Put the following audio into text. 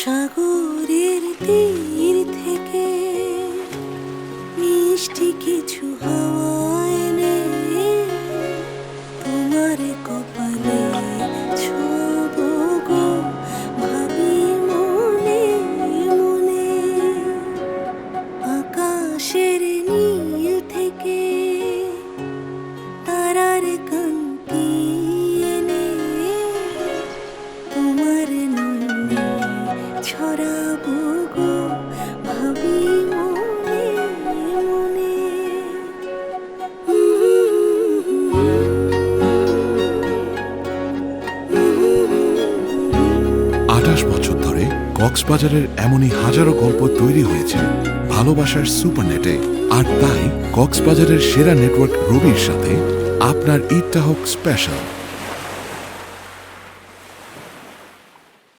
সাগরের তীর থেকে মিষ্টি কিছু হাওয়া এনে তোমার কপাল আঠাশ বছর ধরে কক্সবাজারের এমনই হাজারো গল্প তৈরি হয়েছে ভালোবাসার সুপারনেটে। আর তাই কক্সবাজারের সেরা নেটওয়ার্ক রবির সাথে আপনার ঈদটা হোক স্পেশাল